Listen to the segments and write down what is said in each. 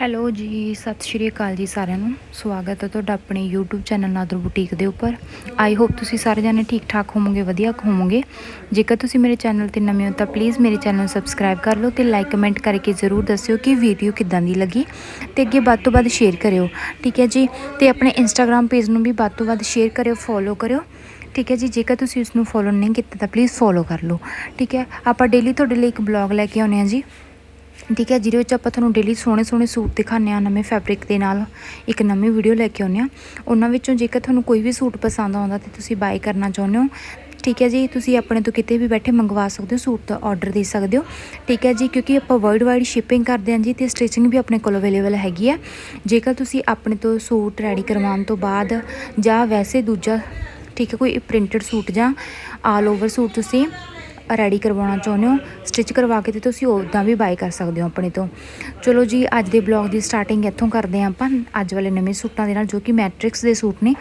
Hello ਜੀ, ਸਤਿ ਸ਼੍ਰੀ ਅਕਾਲ ਜੀ ਸਾਰਿਆਂ ਨੂੰ। ਸਵਾਗਤ ਹੈ ਤੁਹਾਡਾ ਆਪਣੇ YouTube ਚੈਨਲ ਨਾਦਰ ਬੁਟੀਕ ਦੇ ਉੱਪਰ। ਆਈ ਹੋਪ ਤੁਸੀਂ ਸਾਰੇ ਜਣੇ ਠੀਕ ਠਾਕ ਹੋਵੋਗੇ, ਵਧੀਆ ਹੋਵੋਗੇ। ਜੇਕਰ ਤੁਸੀਂ ਮੇਰੇ ਚੈਨਲ ਤੇ ਨਵੇਂ ਹੋ ਤਾਂ ਪਲੀਜ਼ ਮੇਰੇ ਚੈਨਲ ਨੂੰ ਸਬਸਕ੍ਰਾਈਬ ਕਰ ਲਓ ਤੇ ਲਾਈਕ ਕਮੈਂਟ ਕਰਕੇ ਜ਼ਰੂਰ ਦੱਸਿਓ ਕਿ ਵੀਡੀਓ ਕਿੱਦਾਂ ਦੀ ਲੱਗੀ ਤੇ ਅੱਗੇ ਵੱਧ ਤੋਂ ਵੱਧ ਸ਼ੇਅਰ ਕਰਿਓ। ਠੀਕ ਹੈ ਜੀ? ਤੇ ਆਪਣੇ ਇੰਸਟਾਗ੍ਰam ਪੇਜ ਨੂੰ ਵੀ ਵੱਧ ਤੋਂ ਵੱਧ ਸ਼ੇਅਰ ਕਰਿਓ ਫੋਲੋ ਕਰਿਓ। ਠੀਕ ਹੈ ਜੀ? ਜੇਕਰ ਤੁਸੀਂ ਉਸ ਨੂੰ ਫੋਲੋ ਨਹੀਂ ਕੀਤਾ ਤਾਂ ਪਲੀਜ਼ ਫੋਲੋ ਕਰ ਲਓ। ਠੀਕ ਹੈ? ਆਪਾਂ ਡੇਲੀ ਤੁਹਾਡੇ ਲਈ ਇੱਕ ਬਲੌਗ ਲੈ ਕੇ ਆਉਂਦੇ ਹਾਂ ਜੀ। ਠੀਕ ਹੈ, ਜਿਹਦੇ ਵਿੱਚ ਆਪਾਂ ਤੁਹਾਨੂੰ ਡੇਲੀ ਸੋਹਣੇ ਸੋਹਣੇ ਸੂਟ ਦਿਖਾਉਂਦੇ ਆ ਨਵੇਂ ਫੈਬਰਿਕ ਦੇ ਨਾਲ, ਇੱਕ ਨਵੀਂ ਵੀਡੀਓ ਲੈ ਕੇ ਆਉਂਦੇ ਆ ਉਹਨਾਂ ਵਿੱਚੋਂ ਜੇਕਰ ਤੁਹਾਨੂੰ ਕੋਈ ਵੀ ਸੂਟ ਪਸੰਦ ਆਉਂਦਾ ਤੇ ਤੁਸੀਂ ਬਾਈ ਕਰਨਾ ਚਾਹੁੰਦੇ ਹੋ, ਠੀਕ ਹੈ ਜੀ, ਤੁਸੀਂ ਆਪਣੇ ਤੋਂ ਕਿਤੇ ਵੀ ਬੈਠੇ ਮੰਗਵਾ ਸਕਦੇ ਹੋ, ਸੂਟ ਦਾ ਆਰਡਰ ਦੇ ਸਕਦੇ ਹੋ। ਠੀਕ ਹੈ ਜੀ, ਕਿਉਂਕਿ ਆਪਾਂ ਵਰਲਡ ਵਾਈਡ ਸ਼ਿਪਿੰਗ ਕਰਦੇ ਹਾਂ ਜੀ ਤੇ ਸਟਿਚਿੰਗ ਵੀ ਆਪਣੇ ਕੋਲ ਅਵੇਲੇਬਲ ਹੈਗੀ ਹੈ। ਜੇਕਰ ਤੁਸੀਂ ਆਪਣੇ ਤੋਂ ਸੂਟ ਰੈਡੀ ਕਰਵਾਉਣ ਤੋਂ ਬਾਅਦ ਜਾਂ ਵੈਸੇ ਦੂਜਾ, ਠੀਕ ਹੈ, ਕੋਈ ਪ੍ਰਿੰਟਡ ਸੂਟ ਜਾਂ ਆਲ ਓਵਰ ਸੂਟ ਤੁਸੀਂ ਰੈਡੀ ਕਰਵਾਉਣਾ ਚਾਹੁੰਦੇ ਹੋ ਸਟਿਚ ਕਰਵਾ ਕੇ ਤੇ ਤੁਸੀਂ ਉੱਦਾਂ ਵੀ ਬਾਈ ਕਰ ਸਕਦੇ ਹੋ ਆਪਣੇ ਤੋਂ। ਚਲੋ ਜੀ, ਅੱਜ ਦੇ ਬਲੌਗ ਦੀ ਸਟਾਰਟਿੰਗ ਇੱਥੋਂ ਕਰਦੇ ਹਾਂ ਆਪਾਂ। ਅੱਜ ਵਾਲੇ ਨਵੇਂ ਸੂਟਾਂ ਦੇ ਨਾਲ ਜੋ ਕਿ ਮੈਟ੍ਰਿਕਸ ਦੇ ਸੂਟ ਨੇ,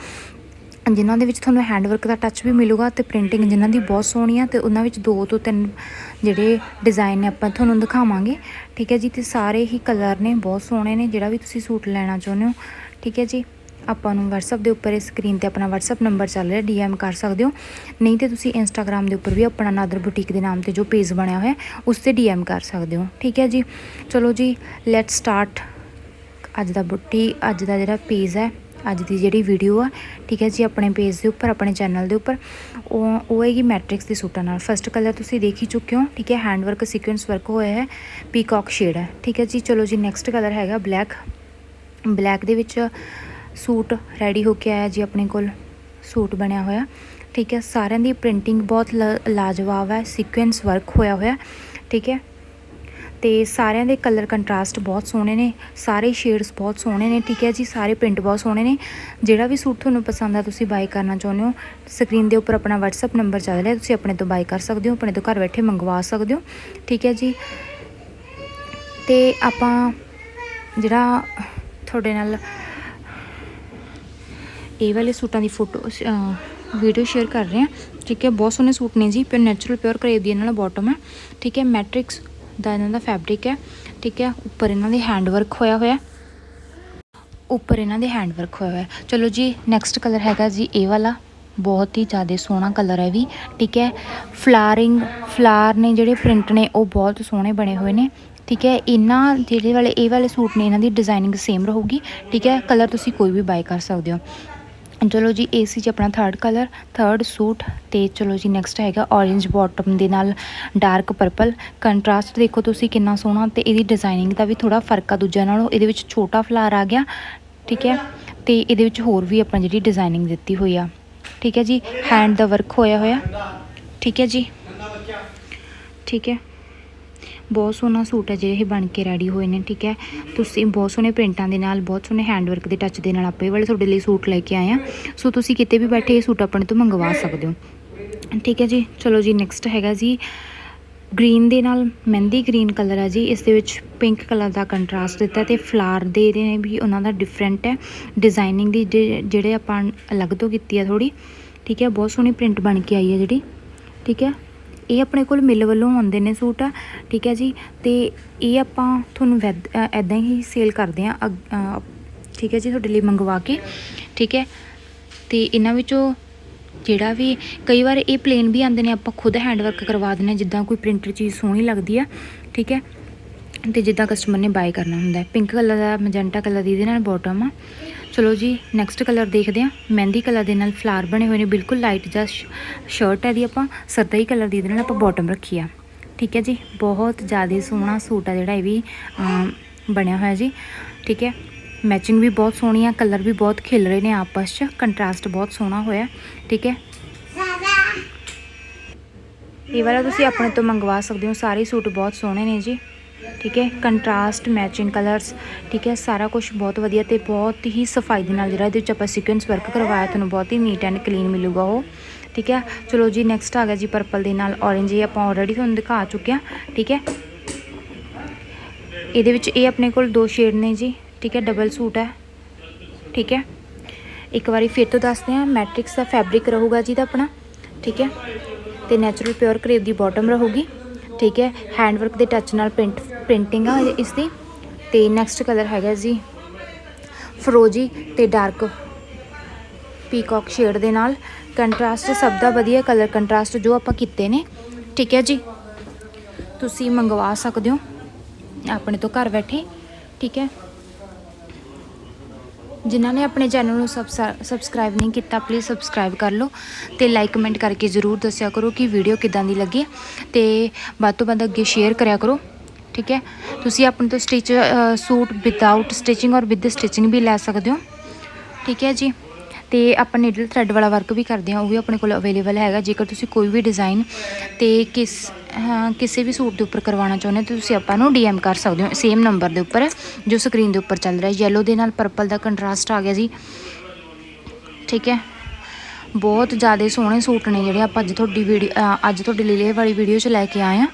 ਜਿਨ੍ਹਾਂ ਦੇ ਵਿੱਚ ਤੁਹਾਨੂੰ ਹੈਂਡਵਰਕ ਦਾ ਟੱਚ ਵੀ ਮਿਲੂਗਾ ਤੇ ਪ੍ਰਿੰਟਿੰਗ ਜਿਨ੍ਹਾਂ ਦੀ ਬਹੁਤ ਸੋਹਣੀ ਆ ਤੇ ਉਹਨਾਂ ਵਿੱਚ ਦੋ ਤੋਂ ਤਿੰਨ ਜਿਹੜੇ ਡਿਜ਼ਾਈਨ ਨੇ ਆਪਾਂ ਤੁਹਾਨੂੰ ਦਿਖਾਵਾਂਗੇ। ਠੀਕ ਹੈ ਜੀ, ਤੇ ਸਾਰੇ ਹੀ ਕਲਰ ਨੇ, ਬਹੁਤ ਸੋਹਣੇ ਨੇ, ਜਿਹੜਾ ਵੀ ਤੁਸੀਂ ਸੂਟ ਲੈਣਾ ਚਾਹੁੰਦੇ ਹੋ। ਠੀਕ ਹੈ ਜੀ ਆਪਾਂ ਨੂੰ WhatsApp ਦੇ ਉੱਪਰ ਇਸ ਸਕਰੀਨ ਤੇ ਆਪਣਾ WhatsApp ਨੰਬਰ ਚੱਲ ਰਿਹਾ, DM ਕਰ ਸਕਦੇ ਹੋ। ਨਹੀਂ ਤੇ ਤੁਸੀਂ Instagram ਦੇ ਉੱਪਰ ਵੀ ਆਪਣਾ ਨਾਦਰ ਬੁਟੀਕ ਦੇ ਨਾਮ ਤੇ ਜੋ ਪੇਜ ਬਣਿਆ ਹੋਇਆ, ਉਸ ਤੇ DM ਕਰ ਸਕਦੇ ਹੋ। ਠੀਕ ਹੈ ਜੀ? ਚਲੋ ਜੀ ਲੈਟ ਸਟਾਰਟ ਅੱਜ ਦਾ ਬੁੱਟੀ ਅੱਜ ਦਾ ਜਿਹੜਾ ਪੇਜ ਹੈ, ਅੱਜ ਦੀ ਜਿਹੜੀ ਵੀਡੀਓ ਆ, ਠੀਕ ਹੈ ਜੀ, ਆਪਣੇ ਪੇਜ ਦੇ ਉੱਪਰ, ਆਪਣੇ ਚੈਨਲ ਦੇ ਉੱਪਰ। ਉਹ ਉਹ ਹੈਗੀ ਮੈਟ੍ਰਿਕਸ ਦੇ ਸੂਟਾਂ ਨਾਲ। ਫਸਟ ਕਲਰ ਤੁਸੀਂ ਦੇਖ ਹੀ ਚੁੱਕੇ ਹੋ, ਠੀਕ ਹੈ ਹੈਂਡ ਵਰਕ ਸੀਕੁਐਂਸ ਵਰਕ ਹੋਇਆ ਹੈ ਪੀਕਾਕ ਸ਼ੇਡ ਹੈ। ਠੀਕ ਹੈ ਜੀ, ਚਲੋ ਜੀ ਨੈਕਸਟ ਕਲਰ ਹੈਗਾ ਬਲੈਕ ਬਲੈਕ ਦੇ ਵਿੱਚ ਸੂਟ ਰੈਡੀ ਹੋ ਕੇ ਆਇਆ ਜੀ ਆਪਣੇ ਕੋਲ, ਸੂਟ ਬਣਿਆ ਹੋਇਆ। ਠੀਕ ਹੈ, ਸਾਰਿਆਂ ਦੀ ਪ੍ਰਿੰਟਿੰਗ ਬਹੁਤ ਲਾ- ਲਾਜਵਾਬ ਹੈ ਸੀਕੁਐਂਸ ਵਰਕ ਹੋਇਆ ਹੋਇਆ, ਠੀਕ ਹੈ। ਤੇ ਸਾਰਿਆਂ ਦੇ ਕਲਰ ਕੰਟਰਾਸਟ ਬਹੁਤ ਸੋਹਣੇ ਨੇ, ਸਾਰੇ ਸ਼ੇਡਸ ਬਹੁਤ ਸੋਹਣੇ ਨੇ, ਠੀਕ ਹੈ ਜੀ, ਸਾਰੇ ਪ੍ਰਿੰਟ ਬਹੁਤ ਸੋਹਣੇ ਨੇ। ਜਿਹੜਾ ਵੀ ਸੂਟ ਤੁਹਾਨੂੰ ਪਸੰਦ ਆ, ਤੁਸੀਂ ਬਾਈ ਕਰਨਾ ਚਾਹੁੰਦੇ ਹੋ ਸਕਰੀਨ ਦੇ ਉੱਪਰ ਆਪਣਾ WhatsApp ਨੰਬਰ ਚੱਲ ਰਿਹਾ, ਤੁਸੀਂ ਆਪਣੇ ਤੋਂ ਬਾਈ ਕਰ ਸਕਦੇ ਹੋ, ਆਪਣੇ ਤੋਂ ਘਰ ਬੈਠੇ ਮੰਗਵਾ ਸਕਦੇ ਹੋ, ਠੀਕ ਹੈ ਜੀ। ਤੇ ਆਪਾਂ ਜਿਹੜਾ ਤੁਹਾਡੇ ਨਾਲ ਇਹ ਵਾਲੇ ਸੂਟਾਂ ਦੀ ਫੋਟੋ ਵੀਡੀਓ ਸ਼ੇਅਰ ਕਰ ਰਹੇ ਹਾਂ। ਠੀਕ ਹੈ, ਬਹੁਤ ਸੋਹਣੇ ਸੂਟ ਨੇ ਜੀ ਪਿਓਰ ਨੈਚੁਰਲ ਪਿਓਰ ਕਰੇਵ ਦੀ ਇਹਨਾਂ ਦਾ ਬਾਟਮ ਹੈ। ਠੀਕ ਹੈ ਮੈਟ੍ਰਿਕਸ ਦਾ ਇਹਨਾਂ ਦਾ ਫੈਬਰਿਕ ਹੈ। ਠੀਕ ਹੈ, ਉੱਪਰ ਇਹਨਾਂ ਦੇ ਹੈਂਡ ਵਰਕ ਹੋਇਆ ਹੋਇਆ ਉੱਪਰ ਇਹਨਾਂ ਦੇ ਹੈਂਡ ਵਰਕ ਹੋਇਆ ਹੋਇਆ ਚਲੋ ਜੀ ਨੈਕਸਟ ਕਲਰ ਹੈਗਾ ਜੀ ਇਹ ਵਾਲਾ। ਬਹੁਤ ਹੀ ਜ਼ਿਆਦਾ ਸੋਹਣਾ ਕਲਰ ਹੈ ਵੀ। ਠੀਕ ਹੈ ਫਲਾਰਿੰਗ ਫਲਾਰ ਨੇ ਜਿਹੜੇ ਪ੍ਰਿੰਟ ਨੇ, ਉਹ ਬਹੁਤ ਸੋਹਣੇ ਬਣੇ ਹੋਏ ਨੇ। ਠੀਕ ਹੈ, ਇਹਨਾਂ ਜਿਹੜੇ ਵਾਲੇ, ਇਹ ਵਾਲੇ ਸੂਟ ਨੇ, ਇਹਨਾਂ ਦੀ ਡਿਜ਼ਾਈਨਿੰਗ ਸੇਮ ਰਹੂਗੀ। ਠੀਕ ਹੈ ਕਲਰ ਤੁਸੀਂ ਕੋਈ ਵੀ ਬਾਈ ਕਰ ਸਕਦੇ ਹੋ। ਚਲੋ ਜੀ ਇਹ ਸੀ ਜੀ ਆਪਣਾ ਥਰਡ ਕਲਰ ਥਰਡ ਸੂਟ ਤੇ ਚਲੋ ਜੀ ਨੈਕਸਟ ਹੈਗਾ orange ਬਾਟਮ ਦੇ ਨਾਲ ਡਾਰਕ ਪਰਪਲ ਕੰਟਰਾਸਟ ਦੇਖੋ ਤੁਸੀਂ ਕਿੰਨਾ ਸੋਹਣਾ ਤੇ ਇਹਦੀ ਡਿਜ਼ਾਈਨਿੰਗ ਦਾ ਵੀ ਥੋੜਾ ਫ਼ਰਕ ਆ ਦੂਜਿਆਂ ਨਾਲੋਂ। ਇਹਦੇ ਵਿੱਚ ਛੋਟਾ ਫਲਾਰ ਆ ਗਿਆ, ਠੀਕ ਹੈ? ਤੇ ਇਹਦੇ ਵਿੱਚ ਹੋਰ ਵੀ ਆਪਾਂ ਜਿਹੜੀ ਡਿਜ਼ਾਈਨਿੰਗ ਦਿੱਤੀ ਹੋਈ ਆ, ਠੀਕ ਹੈ ਜੀ? ਹੈਂਡ ਦਾ ਵਰਕ ਹੋਇਆ ਹੋਇਆ, ਠੀਕ ਹੈ ਜੀ? ਠੀਕ ਹੈ? ਬਹੁਤ ਸੋਹਣਾ ਸੂਟ ਹੈ ਜਿਹੜੇ ਇਹ ਬਣ ਕੇ ਰੈਡੀ ਹੋਏ ਨੇ, ਠੀਕ ਹੈ। ਤੁਸੀਂ ਬਹੁਤ ਸੋਹਣੇ ਪ੍ਰਿੰਟਾਂ ਦੇ ਨਾਲ, ਬਹੁਤ ਸੋਹਣੇ ਹੈਂਡਵਰਕ ਦੇ ਟੱਚ ਦੇ ਨਾਲ ਆਪੇ ਵਾਲੇ ਤੁਹਾਡੇ ਲਈ ਸੂਟ ਲੈ ਕੇ ਆਏ ਆ ਸੋ ਤੁਸੀਂ ਕਿਤੇ ਵੀ ਬੈਠੇ ਇਹ ਸੂਟ ਆਪਣੇ ਤੋਂ ਮੰਗਵਾ ਸਕਦੇ ਹੋ। ਠੀਕ ਹੈ ਜੀ, ਚਲੋ ਜੀ ਨੈਕਸਟ ਹੈਗਾ ਜੀ। ਗ੍ਰੀਨ ਦੇ ਨਾਲ ਮਹਿੰਦੀ ਗ੍ਰੀਨ ਕਲਰ ਹੈ ਜੀ, ਇਸ ਦੇ ਵਿੱਚ ਪਿੰਕ ਕਲਰ ਦਾ ਕੰਟਰਾਸਟ ਦਿੱਤਾ ਤੇ ਫਲਾਰ ਦੇ ਨੇ ਵੀ ਉਹਨਾਂ ਦਾ ਡਿਫਰੈਂਟ ਹੈ। ਡਿਜ਼ਾਈਨਿੰਗ ਦੀ ਜਿਹੜੇ ਆਪਾਂ ਅਲੱਗ ਤੋਂ ਕੀਤੀ ਹੈ ਥੋੜੀ ਠੀਕ ਹੈ, ਬਹੁਤ ਸੋਹਣੀ ਪ੍ਰਿੰਟ ਬਣ ਕੇ ਆਈ ਹੈ ਜਿਹੜੀ, ਠੀਕ ਹੈ। ਇਹ ਆਪਣੇ ਕੋਲ ਮਿਲ ਵੱਲੋਂ ਆਉਂਦੇ ਨੇ ਸੂਟ, ਠੀਕ ਹੈ ਜੀ? ਤੇ ਇਹ ਆਪਾਂ ਤੁਹਾਨੂੰ ਐਦਾਂ ਹੀ ਸੇਲ ਕਰਦੇ ਆ ਠੀਕ ਹੈ ਜੀ, ਤੁਹਾਡੇ ਲਈ ਮੰਗਵਾ ਕੇ, ਠੀਕ ਹੈ? ਤੇ ਇਹਨਾਂ ਵਿੱਚੋਂ ਜਿਹੜਾ ਵੀ, ਕਈ ਵਾਰ ਇਹ ਪਲੇਨ ਵੀ ਆਉਂਦੇ ਨੇ, ਆਪਾਂ ਖੁਦ ਹੈਂਡਵਰਕ ਕਰਵਾ ਦਿੰਦੇ ਹਾਂ, ਜਿੱਦਾਂ ਕੋਈ ਪ੍ਰਿੰਟਡ ਚੀਜ਼ ਸੋਹਣੀ ਲੱਗਦੀ ਆ, ਠੀਕ ਹੈ? ਤੇ ਜਿੱਦਾਂ ਕਸਟਮਰ ਨੇ ਬਾਏ ਕਰਨਾ ਹੁੰਦਾ ਪਿੰਕ ਕਲਰ ਦਾ ਮੈਜੈਂਟਾ ਕਲਰ ਦੀ ਇਹਦੇ ਨਾਲ ਬਾਟਮ ਆ। ਚਲੋ ਜੀ ਨੈਕਸਟ ਕਲਰ ਦੇਖਦੇ ਹਾਂ। ਮਹਿੰਦੀ ਕਲਰ ਦੇ ਨਾਲ ਫਲਾਰ ਬਣੇ ਹੋਏ ਨੇ, ਬਿਲਕੁਲ ਲਾਈਟ ਜਿਹਾ ਸ਼ਰਟ ਹੈ ਦੀ ਆਪਾਂ ਸਰਦਾਈ ਕਲਰ ਦੀ ਇਹਦੇ ਨਾਲ ਆਪਾਂ ਬਾਟਮ ਰੱਖੀ ਆ। ਠੀਕ ਹੈ ਜੀ, ਬਹੁਤ ਜ਼ਿਆਦਾ ਸੋਹਣਾ ਸੂਟ ਆ ਜਿਹੜਾ ਇਹ ਵੀ ਬਣਿਆ ਹੋਇਆ ਜੀ। ਠੀਕ ਹੈ ਮੈਚਿੰਗ ਵੀ ਬਹੁਤ ਸੋਹਣੀ ਆ ਕਲਰ ਵੀ ਬਹੁਤ ਖਿਲ ਰਹੇ ਨੇ ਆਪਸ 'ਚ ਕੰਟਰਾਸਟ ਬਹੁਤ ਸੋਹਣਾ ਹੋਇਆ। ਠੀਕ ਹੈ। ਇਹ ਵਾਲਾ ਤੁਸੀਂ ਆਪਣੇ ਤੋਂ ਮੰਗਵਾ ਸਕਦੇ ਹੋ, ਸਾਰੇ ਸੂਟ ਬਹੁਤ ਸੋਹਣੇ ਨੇ ਜੀ। ਠੀਕ ਹੈ ਕੰਟਰਾਸਟ ਮੈਚਿੰਗ ਕਲਰਸ ਠੀਕ ਹੈ, ਸਾਰਾ ਕੁਝ ਬਹੁਤ ਵਧੀਆ ਤੇ ਬਹੁਤ ਹੀ ਸਫ਼ਾਈ ਦੇ ਨਾਲ ਜਿਹੜਾ ਇਹਦੇ ਵਿੱਚ ਆਪਾਂ ਸੀਕੁਐਂਸ ਵਰਕ ਕਰਵਾਇਆ, ਤੁਹਾਨੂੰ ਬਹੁਤ ਹੀ ਨੀਟ ਐਂਡ ਕਲੀਨ ਮਿਲੂਗਾ ਉਹ। ਠੀਕ ਹੈ, ਚਲੋ ਜੀ ਨੈਕਸਟ ਆ ਗਿਆ ਜੀ ਪਰਪਲ ਦੇ ਨਾਲ orange, ਇਹ ਆਪਾਂ ਆਲਰੇਡੀ ਤੁਹਾਨੂੰ ਦਿਖਾ ਚੁੱਕੇ ਹਾਂ, ਠੀਕ ਹੈ। ਇਹਦੇ ਵਿੱਚ ਇਹ ਆਪਣੇ ਕੋਲ ਦੋ ਸ਼ੇਡ ਨੇ ਜੀ, ਠੀਕ ਹੈ ਡਬਲ ਸੂਟ ਹੈ, ਠੀਕ ਹੈ। ਇੱਕ ਵਾਰੀ ਫਿਰ ਤੋਂ ਦੱਸਦੇ ਹਾਂ ਮੈਟ੍ਰਿਕਸ ਦਾ ਫੈਬਰਿਕ ਰਹੂਗਾ ਜੀ ਦਾ ਆਪਣਾ, ਠੀਕ ਹੈ। ਤੇ ਨੈਚੁਰਲ ਪਿਓਰ ਕਰੇਵ ਦੀ ਬਾਟਮ ਰਹੂਗੀ। ਠੀਕ ਹੈ ਹੈਂਡ ਵਰਕ ਦੇ ਟੱਚ ਨਾਲ ਪ੍ਰਿੰਟ ਪ੍ਰਿੰਟਿੰਗ ਆ ਇਸ ਦੀ ਤੇ ਨੈਕਸਟ ਕਲਰ ਹੈਗਾ ਜੀ, ਫਰੋਜੀ ਤੇ ਡਾਰਕ ਪੀਕੌਕ ਸ਼ੇਡ ਦੇ ਨਾਲ। ਕੰਟਰਾਸਟ ਸਭ ਦਾ ਵਧੀਆ ਕਲਰ ਕੰਟਰਾਸਟ ਜੋ ਆਪਾਂ ਕੀਤੇ ਨੇ। ਠੀਕ ਹੈ ਜੀ, ਤੁਸੀਂ ਮੰਗਵਾ ਸਕਦੇ ਹੋ। ਆਪਣੇ ਤੋਂ ਘਰ ਬੈਠੇ, ਠੀਕ ਹੈ। ਜਿਨ੍ਹਾਂ ਨੇ ਆਪਣੇ ਚੈਨਲ ਨੂੰ ਸਬਸਕ੍ਰਾਈਬ ਨਹੀਂ ਕੀਤਾ ਪਲੀਜ਼ ਸਬਸਕ੍ਰਾਈਬ ਕਰ ਲਓ ਤੇ ਲਾਈਕ ਕਮੈਂਟ ਕਰਕੇ ਜ਼ਰੂਰ ਦੱਸਿਆ ਕਰੋ ਕਿ ਵੀਡੀਓ ਕਿਦਾਂ ਦੀ ਲੱਗੀ ਤੇ ਵੱਧ ਤੋਂ ਵੱਧ ਅੱਗੇ ਸ਼ੇਅਰ ਕਰਿਆ ਕਰੋ, ਠੀਕ ਹੈ? ਤੁਸੀਂ ਆਪਣੇ ਤੋਂ ਸਟਿਚ ਸੂਟ ਵਿਦਆਊਟ ਸਟਿਚਿੰਗ ਔਰ ਵਿਦ ਸਟਿਚਿੰਗ ਵੀ ਲੈ ਸਕਦੇ ਹੋ, ਠੀਕ ਹੈ ਜੀ? ਤੇ ਆਪਾਂ ਨੀਡਲ ਥ੍ਰੈਡ ਵਾਲਾ ਵਰਕ ਵੀ ਕਰਦੇ ਹਾਂ, ਉਹ ਵੀ ਆਪਣੇ ਕੋਲ ਅਵੇਲੇਬਲ ਹੈਗਾ, ਜੇਕਰ ਤੁਸੀਂ ਕੋਈ ਵੀ ਡਿਜ਼ਾਈਨ ਤੇ ਕਿਸ ਕਿਸੇ ਵੀ ਸੂਟ ਦੇ ਉੱਪਰ ਕਰਵਾਉਣਾ ਚਾਹੁੰਦੇ ਹੋ ਤਾਂ ਤੁਸੀਂ ਆਪਾਂ ਨੂੰ ਡੀਐਮ ਕਰ ਸਕਦੇ ਹੋ। ਸੇਮ ਨੰਬਰ ਦੇ ਉੱਪਰ, ਜੋ ਸਕਰੀਨ ਦੇ ਉੱਪਰ ਚੱਲ ਰਿਹਾ ਹੈ। ਯੈਲੋ ਦੇ ਨਾਲ ਪਰਪਲ ਦਾ ਕੰਟਰਾਸਟ ਆ ਗਿਆ ਜੀ। ਠੀਕ ਹੈ? ਬਹੁਤ ਜ਼ਿਆਦਾ ਸੋਹਣੇ ਸੂਟ ਨੇ ਜਿਹੜੇ ਆਪਾਂ ਅੱਜ ਤੁਹਾਡੀ ਵੀਡੀਓ ਅੱਜ ਤੁਹਾਡੇ ਲਈ ਇਹ ਵਾਲੀ ਵੀਡੀਓ 'ਚ ਲੈ ਕੇ ਆਏ ਆ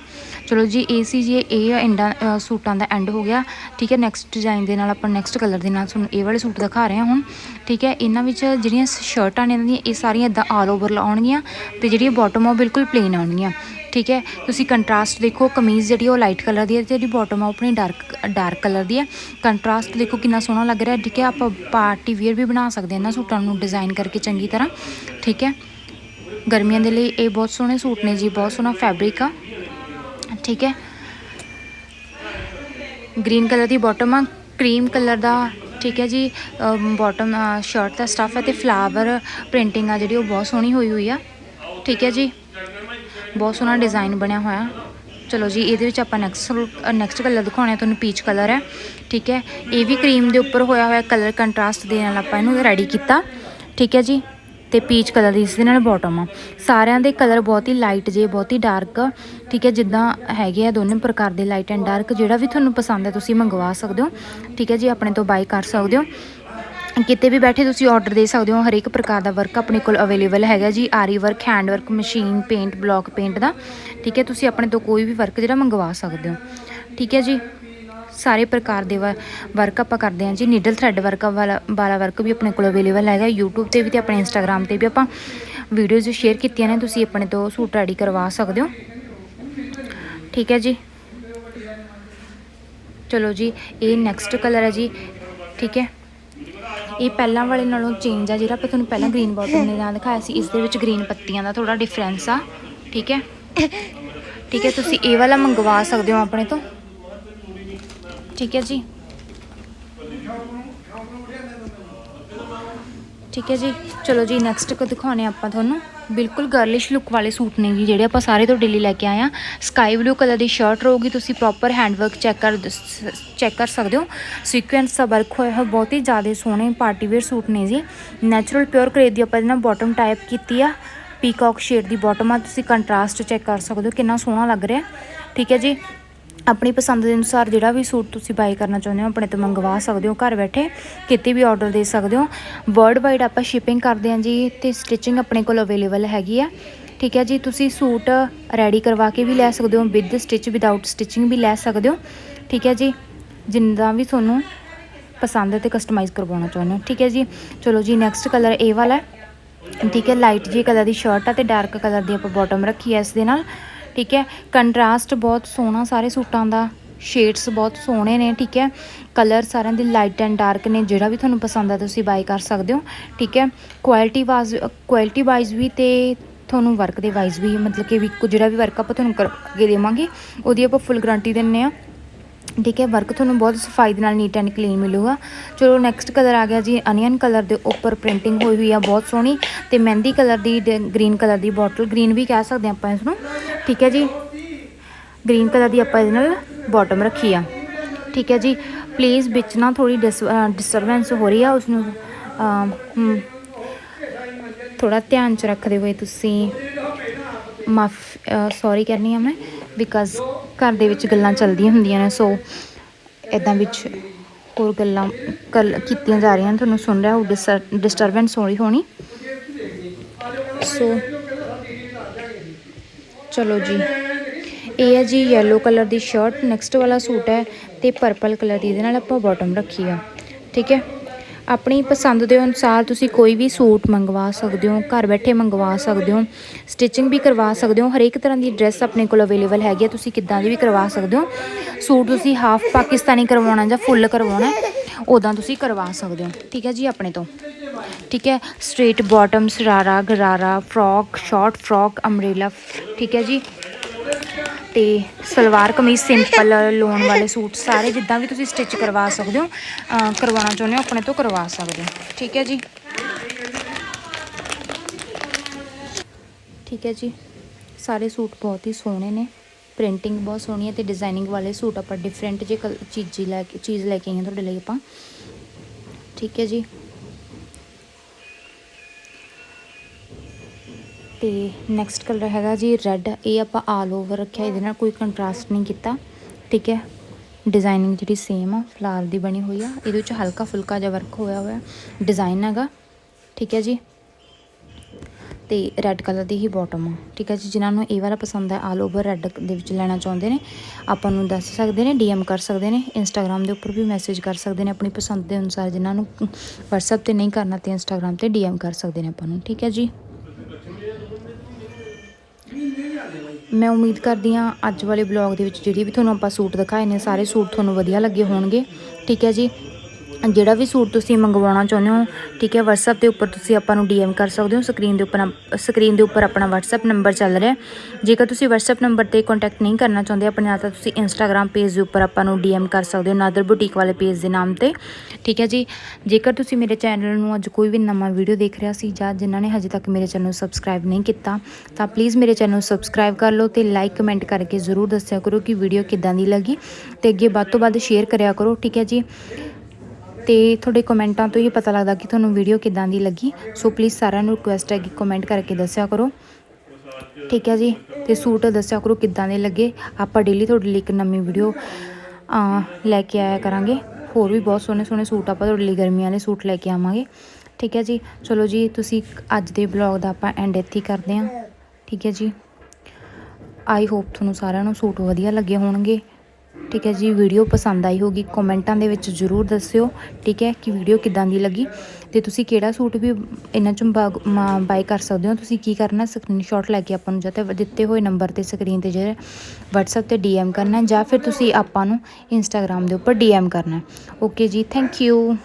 ਚਲੋ ਜੀ, ਇਹ ਸੀ ਜੀ, ਇਹ ਐਂਡਾਂ ਸੂਟਾਂ ਦਾ ਐਂਡ ਹੋ ਗਿਆ। ਠੀਕ ਹੈ ਨੈਕਸਟ ਡਿਜ਼ਾਈਨ ਦੇ ਨਾਲ ਆਪਾਂ ਨੈਕਸਟ ਕਲਰ ਦੇ ਨਾਲ ਤੁਹਾਨੂੰ ਇਹ ਵਾਲੇ ਸੂਟ ਦਿਖਾ ਰਹੇ ਹਾਂ ਹੁਣ। ਠੀਕ ਹੈ, ਇਹਨਾਂ ਵਿੱਚ ਜਿਹੜੀਆਂ ਸ਼ਰਟਾਂ ਨੇ ਇਹਨਾਂ ਦੀਆਂ, ਇਹ ਸਾਰੀਆਂ ਇਦਾਂ ਆਲ ਓਵਰ ਲਾਉਣਗੀਆਂ ਤੇ ਜਿਹੜੀ ਬਾਟਮ ਆ ਉਹ ਬਿਲਕੁਲ ਪਲੇਨ ਆਉਣਗੀਆਂ। ਠੀਕ ਹੈ, ਤੁਸੀਂ ਕੰਟਰਾਸਟ ਦੇਖੋ, ਕਮੀਜ਼ ਜਿਹੜੀ ਉਹ ਲਾਈਟ ਕਲਰ ਦੀ ਹੈ ਤੇ ਜਿਹੜੀ ਬਾਟਮ ਆ ਉਹ ਆਪਣੀ ਡਾਰਕ ਡਾਰਕ ਕਲਰ ਦੀ ਹੈ ਕੰਟਰਾਸਟ ਦੇਖੋ ਕਿੰਨਾ ਸੋਹਣਾ ਲੱਗ ਰਿਹਾ, ਠੀਕ ਹੈ, ਆਪਾਂ ਪਾਰਟੀ ਵੇਅਰ ਵੀ ਬਣਾ ਸਕਦੇ ਹਾਂ ਇਹਨਾਂ ਸੂਟਾਂ ਨੂੰ ਡਿਜ਼ਾਈਨ ਕਰਕੇ ਚੰਗੀ ਤਰ੍ਹਾਂ। ਠੀਕ ਹੈ, ਗਰਮੀਆਂ ਦੇ ਲਈ ਇਹ ਬਹੁਤ ਸੋਹਣੇ ਸੂਟ ਨੇ ਜੀ, ਬਹੁਤ ਸੋਹਣਾ ਫੈਬਰਿਕ ਆ। ਠੀਕ ਹੈ। ਗ੍ਰੀਨ ਕਲਰ ਦੀ ਬਾਟਮ ਆ ਕਰੀਮ ਕਲਰ ਦਾ, ਠੀਕ ਹੈ ਜੀ ਬਾਟਮ ਸ਼ਰਟ ਦਾ ਸਟਫ ਹੈ ਤੇ ਫਲਾਵਰ ਪ੍ਰਿੰਟਿੰਗ ਆ ਜਿਹੜੀ ਉਹ ਬਹੁਤ ਸੋਹਣੀ ਹੋਈ ਹੋਈ ਆ। ਠੀਕ ਹੈ ਜੀ, ਬਹੁਤ ਸੋਹਣਾ ਡਿਜ਼ਾਈਨ ਬਣਿਆ ਹੋਇਆ। ਚਲੋ ਜੀ, ਇਹਦੇ ਵਿੱਚ ਆਪਾਂ ਨੈਕਸਟ ਨੈਕਸਟ ਕਲਰ ਦਿਖਾਉਣਾ ਤੁਹਾਨੂੰ ਪੀਚ ਕਲਰ ਹੈ। ਠੀਕ ਹੈ, ਇਹ ਵੀ ਕਰੀਮ ਦੇ ਉੱਪਰ ਹੋਇਆ ਹੋਇਆ ਕਲਰ ਕੰਟਰਾਸਟ ਦੇ ਨਾਲ ਆਪਾਂ ਇਹਨੂੰ ਰੈਡੀ ਕੀਤਾ। ਠੀਕ ਹੈ ਜੀ ਤੇ ਪੀਚ ਕਲਰ ਦੀ ਇਸ ਦੇ ਨਾਲ ਬਾਟਮ ਆ। ਸਾਰਿਆਂ ਦੇ ਕਲਰ ਬਹੁਤ ਹੀ ਲਾਈਟ ਜੇ, ਬਹੁਤ ਹੀ ਡਾਰਕ ਠੀਕ ਹੈ, ਜਿੱਦਾਂ ਹੈਗੇ ਆ ਦੋਨੇ ਪ੍ਰਕਾਰ ਦੇ ਲਾਈਟ ਐਂਡ ਡਾਰਕ ਜਿਹੜਾ ਵੀ ਤੁਹਾਨੂੰ ਪਸੰਦ ਹੈ ਤੁਸੀਂ ਮੰਗਵਾ ਸਕਦੇ ਹੋ, ਠੀਕ ਹੈ ਜੀ, ਆਪਣੇ ਤੋਂ ਬਾਈ ਕਰ ਸਕਦੇ ਹੋ। ਕਿਤੇ ਵੀ ਬੈਠੇ ਤੁਸੀਂ ਆਰਡਰ ਦੇ ਸਕਦੇ ਹੋ, ਹਰੇਕ ਪ੍ਰਕਾਰ ਦਾ ਵਰਕ ਆਪਣੇ ਕੋਲ ਅਵੇਲੇਬਲ ਹੈਗਾ ਜੀ, ਆਰੀ work hand work machine paint block paint ਦਾ, ਠੀਕ ਹੈ, ਤੁਸੀਂ ਆਪਣੇ ਤੋਂ ਕੋਈ ਵੀ ਵਰਕ ਜਿਹੜਾ ਮੰਗਵਾ ਸਕਦੇ ਹੋ, ਠੀਕ ਹੈ ਜੀ। ਸਾਰੇ ਪ੍ਰਕਾਰ ਦੇ ਵਰਕ ਆਪਾਂ ਕਰਦੇ ਹਾਂ ਜੀ। ਨੀਡਲ ਥਰੈਡ ਵਰਕ ਵਾਲਾ ਵਾਲਾ ਵਰਕ ਵੀ ਆਪਣੇ ਕੋਲ ਅਵੇਲੇਬਲ ਹੈਗਾ। YouTube ਤੇ ਵੀ ਤੇ ਆਪਣੇ Instagram ਤੇ ਵੀ ਆਪਾਂ ਵੀਡੀਓਜ਼ ਸ਼ੇਅਰ ਕੀਤੀਆਂ ਨੇ। ਤੁਸੀਂ ਆਪਣੇ ਤੋਂ ਸੂਟ ਰੈਡੀ ਕਰਵਾ ਸਕਦੇ ਹੋ। ਠੀਕ ਹੈ ਜੀ। ਚਲੋ ਜੀ, ਇਹ ਨੈਕਸਟ ਕਲਰ ਹੈ ਜੀ। ਠੀਕ ਹੈ। ਇਹ ਪਹਿਲਾਂ ਵਾਲੇ ਨਾਲੋਂ ਚੇਂਜ ਆ ਜਿਹੜਾ ਆਪਾਂ ਤੁਹਾਨੂੰ ਪਹਿਲਾਂ ਗ੍ਰੀਨ ਬਾਟਮ ਦੇ ਨਾਲ ਦਿਖਾਇਆ ਸੀ। ਇਸ ਦੇ ਵਿੱਚ ਗ੍ਰੀਨ ਪੱਤੀਆਂ ਦਾ ਥੋੜਾ ਡਿਫਰੈਂਸ ਆ। ਠੀਕ ਹੈ। ਠੀਕ ਹੈ, ਤੁਸੀਂ ਇਹ ਵਾਲਾ ਮੰਗਵਾ ਸਕਦੇ ਹੋ ਆਪਣੇ ਤੋਂ। ਠੀਕ ਹੈ ਜੀ। ਠੀਕ ਹੈ ਜੀ। ਚਲੋ ਜੀ ਨੈਕਸਟ ਕੋ ਦਿਖਾਉਣੇ ਆਪਾਂ ਤੁਹਾਨੂੰ। ਬਿਲਕੁਲ ਗਰਲਿਸ਼ ਲੁੱਕ ਵਾਲੇ ਸੂਟ ਨੇ ਜੀ, ਜਿਹੜੇ ਆਪਾਂ ਸਾਰੇ ਤੋਂ ਡੇਲੀ ਲੈ ਕੇ ਆਏ ਆ ਸਕਾਈ ਬਲੂ ਕਲਰ ਦੀ ਸ਼ਰਟ ਰਹੂਗੀ, ਤੁਸੀਂ ਪ੍ਰੋਪਰ ਹੈਂਡਵਰਕ ਚੈੱਕ ਕਰ ਚੈੱਕ ਕਰ ਸਕਦੇ ਹੋ। ਸੀਕੁਐਂਸ ਦਾ ਵਰਕ ਹੋਇਆ ਹੈ ਬਹੁਤ ਹੀ ਜ਼ਿਆਦਾ ਸੋਹਣੇ ਪਾਰਟੀ ਵੇਅਰ ਸੂਟ ਨੇ ਜੀ। ਨੈਚੁਰਲ ਪਿਓਰ ਕਰੇਜ ਦੀ ਆਪਾਂ ਇਹਨਾਂ ਬਾਟਮ ਟਾਈਪ ਕੀਤੀ ਆ। ਪੀਕੌਕ ਸ਼ੇਡ ਦੀ ਬਾਟਮ ਆ, ਤੁਸੀਂ ਕੰਟਰਾਸਟ ਚੈੱਕ ਕਰ ਸਕਦੇ ਹੋ, ਕਿੰਨਾ ਸੋਹਣਾ ਲੱਗ ਰਿਹਾ। ਠੀਕ ਹੈ ਜੀ। ਆਪਣੀ ਪਸੰਦ ਦੇ ਅਨੁਸਾਰ ਜਿਹੜਾ ਵੀ ਸੂਟ ਤੁਸੀਂ ਬਾਈ ਕਰਨਾ ਚਾਹੁੰਦੇ ਹੋ, ਆਪਣੇ ਤੋਂ ਮੰਗਵਾ ਸਕਦੇ ਹੋ, ਘਰ ਬੈਠੇ ਕਿਤੇ ਵੀ ਆਰਡਰ ਦੇ ਸਕਦੇ ਹੋ। ਵਰਲਡ ਵਾਈਡ ਆਪਾਂ ਸ਼ਿਪਿੰਗ ਕਰਦੇ ਹਾਂ ਜੀ ਤੇ ਸਟਿਚਿੰਗ ਆਪਣੇ ਕੋਲ ਅਵੇਲੇਬਲ ਹੈਗੀ ਆ। ਠੀਕ ਹੈ ਜੀ, ਤੁਸੀਂ ਸੂਟ ਰੈਡੀ ਕਰਵਾ ਕੇ ਵੀ ਲੈ ਸਕਦੇ ਹੋ ਵਿਦ ਸਟਿਚ ਵਿਦਆਊਟ ਸਟਿਚਿੰਗ ਵੀ ਲੈ ਸਕਦੇ ਹੋ। ਠੀਕ ਹੈ ਜੀ, ਜਿੰਨਾ ਵੀ ਤੁਹਾਨੂੰ ਪਸੰਦ ਹੈ ਤੇ ਕਸਟਮਾਈਜ਼ ਕਰਵਾਉਣਾ ਚਾਹੁੰਦੇ ਹੋ। ਠੀਕ ਹੈ ਜੀ, ਚਲੋ ਜੀ ਨੈਕਸਟ ਕਲਰ ਇਹ ਵਾਲਾ ਠੀਕ ਹੈ ਲਾਈਟ ਜੀ ਕਲਰ ਦੀ ਸ਼ਰਟ ਆ ਤੇ ਡਾਰਕ ਕਲਰ ਦੀ ਆਪਾਂ ਬਾਟਮ ਰੱਖੀ ਹੈ ਇਸ ਦੇ ਨਾਲ। ਠੀਕ ਹੈ? ਕੰਟਰਾਸਟ ਬਹੁਤ ਸੋਹਣਾ ਸਾਰੇ ਸੂਟਾਂ ਦਾ। ਸ਼ੇਡਸ ਬਹੁਤ ਸੋਹਣੇ ਨੇ, ਠੀਕ ਹੈ? ਕਲਰ ਸਾਰਿਆਂ ਦੇ ਲਾਈਟ ਐਂਡ ਡਾਰਕ ਨੇ, ਜਿਹੜਾ ਵੀ ਤੁਹਾਨੂੰ ਪਸੰਦ ਆ ਤੁਸੀਂ ਬਾਈ ਕਰ ਸਕਦੇ ਹੋ, ਠੀਕ ਹੈ? ਕੁਆਲਿਟੀ ਵਾਈਜ਼ ਕੁਆਲਿਟੀ ਵਾਈਜ਼ ਵੀ ਤੇ ਤੁਹਾਨੂੰ ਵਰਕ ਦੇ ਵਾਈਜ਼ ਵੀ, ਮਤਲਬ ਕਿ ਵੀ ਕੁ- ਜਿਹੜਾ ਵੀ ਵਰਕ ਆਪਾਂ ਤੁਹਾਨੂੰ ਕਰਕੇ ਦੇਵਾਂਗੇ, ਉਹਦੀ ਆਪਾਂ ਫੁੱਲ ਗਾਰੰਟੀ ਦਿੰਨੇ ਆ। ਠੀਕ ਹੈ ਵਰਕ ਤੁਹਾਨੂੰ ਬਹੁਤ ਸਫ਼ਾਈ ਦੇ ਨਾਲ ਨੀਟ ਐਂਡ ਕਲੀਨ ਮਿਲੂਗਾ। ਚਲੋ ਨੈਕਸਟ ਕਲਰ ਆ ਗਿਆ ਜੀ ਅਨੀਅਨ ਕਲਰ ਦੇ ਉੱਪਰ ਪ੍ਰਿੰਟਿੰਗ ਹੋਈ ਹੋਈ ਆ, ਬਹੁਤ ਸੋਹਣੀ ਤੇ ਮਹਿੰਦੀ ਕਲਰ ਦੀ ਗ੍ਰੀਨ ਕਲਰ ਦੀ ਬੋਟਲ ਗ੍ਰੀਨ ਵੀ ਕਹਿ ਸਕਦੇ ਹਾਂ ਆਪਾਂ ਇਸ ਨੂੰ ਠੀਕ ਹੈ ਜੀ ਗ੍ਰੀਨ ਕਲਰ ਦੀ ਆਪਾਂ ਇਹਦੇ ਨਾਲ ਬਾਟਮ ਰੱਖੀ ਆ। ਠੀਕ ਹੈ ਜੀ ਪਲੀਜ਼ ਵਿੱਚ ਨਾ ਥੋੜੀ ਡਿਸਟਰਬੈਂਸ ਹੋ ਰਹੀ ਆ ਉਸ ਨੂੰ ਥੋੜਾ ਧਿਆਨ ਚ ਰੱਖਦੇ ਹੋਏ ਤੁਸੀਂ। ਮਾਫ ਸੌਰੀ ਕਰਨੀ ਆ ਮੈਂ ਬਿਕਾਜ਼ ਘਰ ਦੇ ਵਿੱਚ ਗੱਲਾਂ ਚੱਲਦੀਆਂ ਹੁੰਦੀਆਂ ਨੇ ਸੋ ਇਦਾਂ ਵਿੱਚ ਹੋਰ ਗੱਲਾਂ ਕਰ ਕੀਤੀਆਂ ਜਾ ਰਹੀਆਂ ਨੇ, ਤੁਹਾਨੂੰ ਸੁਣ ਰਿਹਾ ਉਹ ਡਿਸਟਰਬੈਂਸ ਹੋਣੀ ਹੋਣੀ। ਸੋ ਚਲੋ ਜੀ ਇਹ ਹੈ ਜੀ yellow ਕਲਰ ਦੀ ਸ਼ਰਟ ਨੈਕਸਟ ਵਾਲਾ ਸੂਟ ਹੈ ਤੇ ਪਰਪਲ ਕਲਰ ਦੀ ਇਹਦੇ ਨਾਲ ਆਪਾਂ ਬਾਟਮ ਰੱਖੀ ਆ ਠੀਕ ਹੈ? ਆਪਣੀ ਪਸੰਦ ਦੇ ਅਨੁਸਾਰ ਤੁਸੀਂ ਕੋਈ ਵੀ ਸੂਟ ਮੰਗਵਾ ਸਕਦੇ ਹੋ, ਘਰ ਬੈਠੇ ਮੰਗਵਾ ਸਕਦੇ ਹੋ ਸਟਿਚਿੰਗ ਵੀ ਕਰਵਾ ਸਕਦੇ ਹੋ, ਹਰੇਕ ਤਰ੍ਹਾਂ ਦੀ ਡਰੈਸ ਆਪਣੇ ਕੋਲ ਅਵੇਲੇਬਲ ਹੈਗੀ ਹੈ ਤੁਸੀਂ ਕਿੱਦਾਂ ਦੀ ਵੀ ਕਰਵਾ ਸਕਦੇ ਹੋ। ਸੂਟ ਤੁਸੀਂ ਹਾਫ ਪਾਕਿਸਤਾਨੀ ਕਰਵਾਉਣਾ ਜਾਂ ਫੁੱਲ ਕਰਵਾਉਣਾ ਉਦਾਂ ਤੁਸੀਂ ਕਰਵਾ ਸਕਦੇ ਹੋ। ਠੀਕ ਹੈ ਜੀ, ਆਪਣੇ ਤੋਂ। ਠੀਕ ਹੈ straight bottom sharara gharara frock short frock umbrella ਠੀਕ ਹੈ ਜੀ। ਤੇ ਸਲਵਾਰ ਕਮੀਜ਼ ਸਿੰਪਲ ਲੋਨ ਵਾਲੇ ਸੂਟ ਸਾਰੇ ਜਿੱਦਾਂ ਵੀ ਤੁਸੀਂ ਸਟਿਚ ਕਰਵਾ ਸਕਦੇ ਹੋ ਕਰਵਾਉਣਾ ਚਾਹੁੰਦੇ ਹੋ, ਆਪਣੇ ਤੋਂ ਕਰਵਾ ਸਕਦੇ ਹੋ। ਠੀਕ ਹੈ ਜੀ? ਠੀਕ ਹੈ ਜੀ। ਸਾਰੇ ਸੂਟ ਬਹੁਤ ਹੀ ਸੋਹਣੇ ਨੇ। ਪ੍ਰਿੰਟਿੰਗ ਬਹੁਤ ਸੋਹਣੀ ਹੈ ਤੇ ਡਿਜ਼ਾਈਨਿੰਗ ਵਾਲੇ ਸੂਟ ਆਪਾਂ ਡਿਫਰੈਂਟ ਜੇ ਕਲ- ਚੀਜ਼ੀ ਲੈ ਕੇ, ਚੀਜ਼ ਲੈ ਕੇ ਆਏ ਹਾਂ ਤੁਹਾਡੇ ਲਈ ਆਪਾਂ। ਠੀਕ ਹੈ ਜੀ। ਤੇ ਨੈਕਸਟ ਕਲਰ ਹੈਗਾ ਜੀ ਰੈੱਡ ਇਹ ਆਪਾਂ ਆਲ ਓਵਰ ਰੱਖਿਆ, ਇਹਦੇ ਨਾਲ ਕੋਈ ਕੰਟਰਾਸਟ ਨਹੀਂ ਕੀਤਾ, ਠੀਕ ਹੈ? ਡਿਜ਼ਾਈਨਿੰਗ ਜਿਹੜੀ ਸੇਮ ਆ ਫਲਾਰ ਦੀ ਬਣੀ ਹੋਈ ਆ, ਇਹਦੇ ਵਿੱਚ ਹਲਕਾ ਫੁਲਕਾ ਜਿਹਾ ਵਰਕ ਹੋਇਆ ਹੋਇਆ ਡਿਜ਼ਾਈਨ ਹੈਗਾ, ਠੀਕ ਹੈ ਜੀ? ਤੇ ਰੈੱਡ ਕਲਰ ਦੀ ਹੀ ਬਾਟਮ ਆ, ਠੀਕ ਹੈ ਜੀ? ਜਿਨ੍ਹਾਂ ਨੂੰ ਇਹ ਵਾਲਾ ਪਸੰਦ ਹੈ ਆਲ ਓਵਰ ਰੈੱਡ ਦੇ ਵਿੱਚ ਲੈਣਾ ਚਾਹੁੰਦੇ ਨੇ, ਆਪਾਂ ਨੂੰ ਦੱਸ ਸਕਦੇ ਨੇ ਡੀਐਮ ਕਰ ਸਕਦੇ ਨੇ ਇੰਸਟਾਗ੍ਰam ਦੇ ਉੱਪਰ ਵੀ ਮੈਸੇਜ ਕਰ ਸਕਦੇ ਨੇ, ਆਪਣੀ ਪਸੰਦ ਦੇ ਅਨੁਸਾਰ ਜਿਨ੍ਹਾਂ ਨੂੰ WhatsApp ਤੇ ਨਹੀਂ ਕਰਨਾ ਤੇ ਇੰਸਟਾਗ੍ਰam ਤੇ ਡੀਐਮ ਕਰ ਸਕਦੇ ਨੇ ਆਪਾਂ ਨੂੰ, ਠੀਕ ਹੈ ਜੀ? ਮੈਂ ਉਮੀਦ ਕਰਦੀ ਹਾਂ ਅੱਜ ਵਾਲੇ ਬਲੌਗ ਦੇ ਵਿੱਚ ਜਿਹੜੇ ਵੀ ਤੁਹਾਨੂੰ ਆਪਾਂ ਸੂਟ ਦਿਖਾਏ ਨੇ, ਸਾਰੇ ਸੂਟ ਤੁਹਾਨੂੰ ਵਧੀਆ ਲੱਗੇ ਹੋਣਗੇ। ਠੀਕ ਹੈ ਜੀ? ਜਿਹੜਾ ਵੀ ਸੂਟ ਤੁਸੀਂ ਮੰਗਵਾਉਣਾ ਚਾਹੁੰਦੇ ਹੋ, ਠੀਕ ਹੈ, WhatsApp ਦੇ ਉੱਪਰ ਤੁਸੀਂ ਆਪਾਂ ਨੂੰ DM ਕਰ ਸਕਦੇ ਹੋ। ਸਕਰੀਨ ਦੇ ਉੱਪਰ ਸਕਰੀਨ ਦੇ ਉੱਪਰ ਆਪਣਾ WhatsApp ਨੰਬਰ ਚੱਲ ਰਿਹਾ ਜੇਕਰ ਤੁਸੀਂ WhatsApp ਨੰਬਰ ਤੇ ਕੰਟੈਕਟ ਨਹੀਂ ਕਰਨਾ ਚਾਹੁੰਦੇ, ਆਪਣੇ ਨਾਲ ਤਾਂ ਤੁਸੀਂ Instagram ਪੇਜ ਦੇ ਉੱਪਰ ਆਪਾਂ ਨੂੰ DM ਕਰ ਸਕਦੇ ਹੋ ਨਾਦਰ ਬੁਟੀਕ ਵਾਲੇ ਪੇਜ ਦੇ ਨਾਮ ਤੇ। ਠੀਕ ਹੈ ਜੀ, ਜੇਕਰ ਤੁਸੀਂ ਮੇਰੇ ਚੈਨਲ ਨੂੰ ਅੱਜ ਕੋਈ ਵੀ ਨਵਾਂ ਵੀਡੀਓ ਦੇਖ ਰਿਹਾ ਸੀ ਜਾਂ ਜਿਨ੍ਹਾਂ ਨੇ ਹਜੇ ਤੱਕ ਮੇਰੇ ਚੈਨਲ ਨੂੰ ਸਬਸਕ੍ਰਾਈਬ ਨਹੀਂ ਕੀਤਾ, ਤਾਂ ਪਲੀਜ਼ ਮੇਰੇ ਚੈਨਲ ਨੂੰ ਸਬਸਕ੍ਰਾਈਬ ਕਰ ਲਓ ਤੇ ਲਾਈਕ ਕਮੈਂਟ ਕਰਕੇ ਜ਼ਰੂਰ ਦੱਸਿਆ ਕਰੋ ਕਿ ਵੀਡੀਓ ਕਿੱਦਾਂ ਦੀ ਲੱਗੀ। ਤੇ ਅੱਗੇ ਵੱਧ ਤੋਂ ਵੱਧ ਸ਼ੇਅਰ ਕਰਿਆ ਕਰੋ, ਠੀਕ ਹੈ ਜੀ। ਤੇ ਤੁਹਾਡੇ ਕਮੈਂਟਾਂ ਤੋਂ ਹੀ ਪਤਾ ਲੱਗਦਾ ਕਿ ਤੁਹਾਨੂੰ ਵੀਡੀਓ ਕਿੱਦਾਂ ਦੀ ਲੱਗੀ। ਸੋ ਪਲੀਜ਼ ਸਾਰਿਆਂ ਨੂੰ ਰਿਕੁਐਸਟ ਹੈ ਕਿ ਕਮੈਂਟ ਕਰਕੇ ਦੱਸਿਆ ਕਰੋ। ਠੀਕ ਹੈ ਜੀ? ਤੇ ਸੂਟ ਦੱਸਿਆ ਕਰੋ ਕਿੱਦਾਂ ਦੇ ਲੱਗੇ। ਆਪਾਂ ਡੇਲੀ ਤੁਹਾਡੇ ਲਈ ਇੱਕ ਨਵੀਂ ਵੀਡੀਓ ਲੈ ਕੇ ਆਇਆ ਕਰਾਂਗੇ। ਹੋਰ ਵੀ ਬਹੁਤ ਸੋਹਣੇ ਸੋਹਣੇ ਸੂਟ ਆਪਾਂ ਤੁਹਾਡੇ ਲਈ ਗਰਮੀਆਂ ਵਾਲੇ ਸੂਟ ਲੈ ਕੇ ਆਵਾਂਗੇ। ਠੀਕ ਹੈ ਜੀ? ਚਲੋ ਜੀ, ਤੁਸੀਂ ਅੱਜ ਦੇ ਬਲੌਗ ਦਾ ਆਪਾਂ ਐਂਡ ਇੱਥੇ ਹੀ ਕਰਦੇ ਹਾਂ। ਠੀਕ ਹੈ ਜੀ? ਆਈ ਹੋਪ ਤੁਹਾਨੂੰ ਸਾਰਿਆਂ ਨੂੰ ਸੂਟ ਵਧੀਆ ਲੱਗੇ ਹੋਣਗੇ। ਠੀਕ ਹੈ ਜੀ, ਵੀਡੀਓ ਪਸੰਦ ਆਈ ਹੋਗੀ ਕਮੈਂਟਾਂ ਦੇ ਵਿੱਚ ਜ਼ਰੂਰ ਦੱਸਿਓ, ਠੀਕ ਹੈ, ਕਿ ਵੀਡੀਓ ਕਿੱਦਾਂ ਦੀ ਲੱਗੀ ਤੇ ਤੁਸੀਂ ਕਿਹੜਾ ਸੂਟ ਵੀ ਇਹਨਾਂ ਚੋਂ ਬਾਈ ਕਰ ਸਕਦੇ ਹੋ, ਤੁਸੀਂ ਕੀ ਕਰਨਾ ਸਕਰੀਨਸ਼ਾਟ ਲੈ ਕੇ ਆਪਾਂ ਨੂੰ ਜਾਂ ਤਾਂ ਦਿੱਤੇ ਹੋਏ ਨੰਬਰ ਤੇ ਸਕਰੀਨ ਤੇ ਜਿਹੜਾ WhatsApp ਤੇ DM ਕਰਨਾ ਜਾਂ ਫਿਰ ਤੁਸੀਂ ਆਪਾਂ ਨੂੰ Instagram ਦੇ ਉੱਪਰ DM ਕਰਨਾ ਓਕੇ ਜੀ ਥੈਂਕ ਯੂ